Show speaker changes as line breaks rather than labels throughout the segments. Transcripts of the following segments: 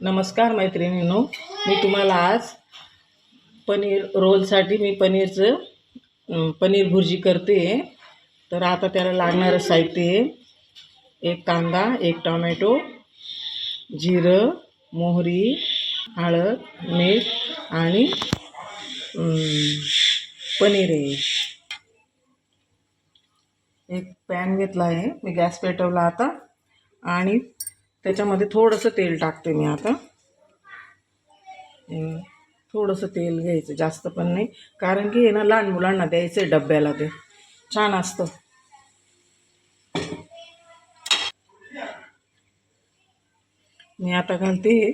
नमस्कार मैत्रिणींनो मी तुम्हाला आज पनीर रोलसाठी मी पनीरचं पनीर भुर्जी करते. तर आता त्याला लागणारं साहित्य आहे. एक कांदा एक टोमॅटो जिरं मोहरी हळद मीठ आणि पनीर आहे. एक पॅन घेतला आहे. मी गॅस पेटवला आता. आणि त्याच्यामध्ये थोडंसं तेल टाकते मी आता. थोडंसं तेल घ्यायचं जास्त पण नाही. कारण की हे ना लहान मुलांना द्यायचं आहे डब्याला ते. छान असतं. मी आता घालते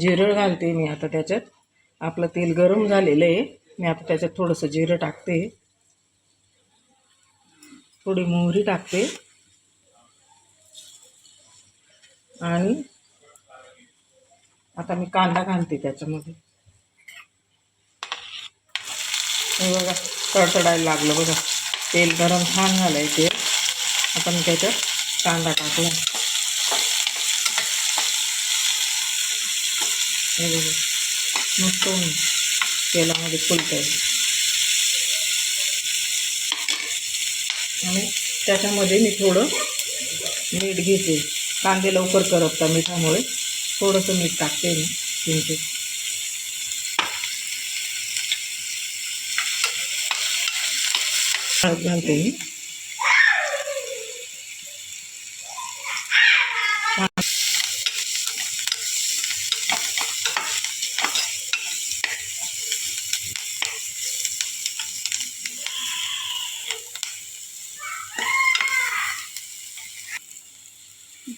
जिरं घालते मी आता त्याच्यात. आपलं तेल गरम झालेलं आहे. मी आता त्याच्यात थोडंसं जिरं टाकते. थोडी मोहरी टाकते. आणि आता मी कांदा घालते त्याच्यामध्ये. हे बघा तडतडायला लागलं बघा. तेल गरम छान झालं आहे तेल आता मी त्याच्यात कांदा टाकला हे बघा मस्त तेलामध्ये फुलत आहे आणि त्याच्यामध्ये मी थोडं मीठ घेते. कांदे लवकर करपता मिठामुळे. थोडंसं मीठ टाकते मी किंचित हळद घालते मी.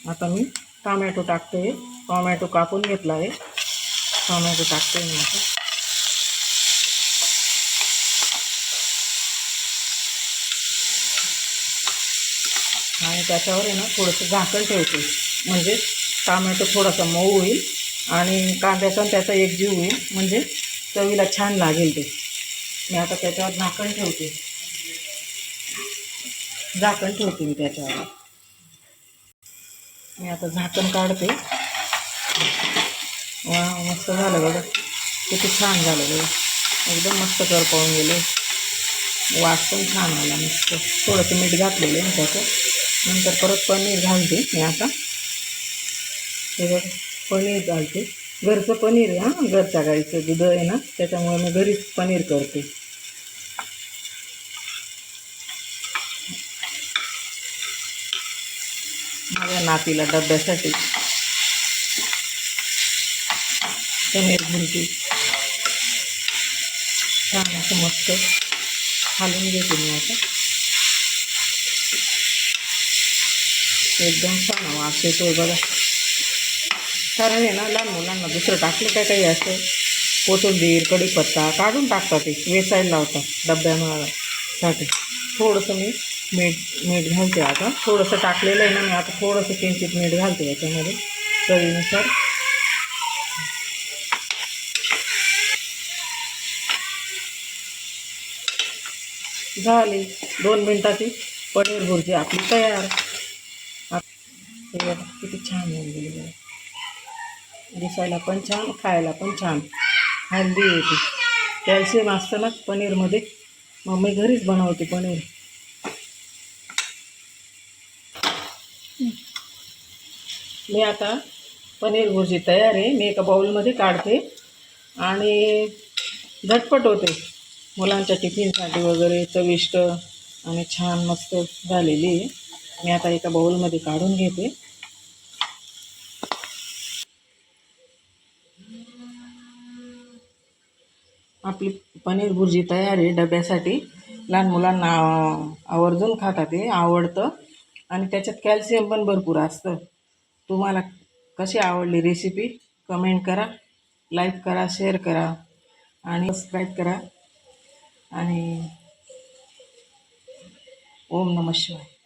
आता मी टोमॅटो टाकते. टोमॅटो कापून घेतला आहे. टोमॅटो टाकते मी आता. आणि त्याच्यावर आहे ना थोडंसं झाकण ठेवते. म्हणजे टोमॅटो थोडासा मऊ होईल आणि कांद्याचा आणि त्याचा एकजीव होईल. म्हणजे चवीला छान लागेल ते. मी आता त्याच्यावर झाकण ठेवते. झाकण ठेवते मी त्याच्यावर. मी आता झाकण काढते. वा मस्त झालं बघा. किती छान झालं बघा. एकदम मस्त करपावून गेले. वास पण छान आला मस्त. थोडंसं मीठ घातलेलं आहे मी त्याचं. नंतर परत पनीर घालते मी आता. हे पनीर घालते. घरचं पनीर हां घरच्या गाईचं दूध आहे ना त्याच्यामुळे मी घरीच पनीर करते. या नातीला डब्यासाठी. पनीर भुर्जी छान असं मस्त घालून घेते मी आता. एकदम छान वास येतोय बघा. कारण आहे ना लहान मुलांना दुसरं टाकलं काय काही असं? कोथिंबीर कढीपत्ता काढून टाकतात ते वेचायला लावतात साठी थोडंसं मी मीठ मीठ घालते आता. थोडंसं टाकलेलं आहे ना मी आता थोडंसं किंचित मीठ घालते याच्यामध्ये चवीनुसार. झाली दोन मिनटाची पनीर भुर्जी आपली तयार. किती छान होऊन गेली बघा. दिसायला पण छान खायला पण छान. हल्दी येते. कॅल्शियम असतं ना पनीरमध्ये. मग मी घरीच बनवते पनीर. मी आता पनीर भुर्जी तयार आहे. मी एका बाउलमध्ये काढते आणि झटपट होते. मुलांच्या टिफिनसाठी वगैरे चविष्ट आणि छान मस्त झालेली आहे. मी आता एका बाउलमध्ये काढून घेते. आपली पनीर भुर्जी तयार आहे डब्यासाठी. लहान मुलांना आवर्जून खातात ते आवडतं. आणि त्याच्यात कॅल्शियम पण भरपूर असतं. तुम्हाला कशी आवडली रेसिपी कमेंट करा लाईक करा शेअर करा आणि सबस्क्राईब करा. आणि ओम नम शिवाय.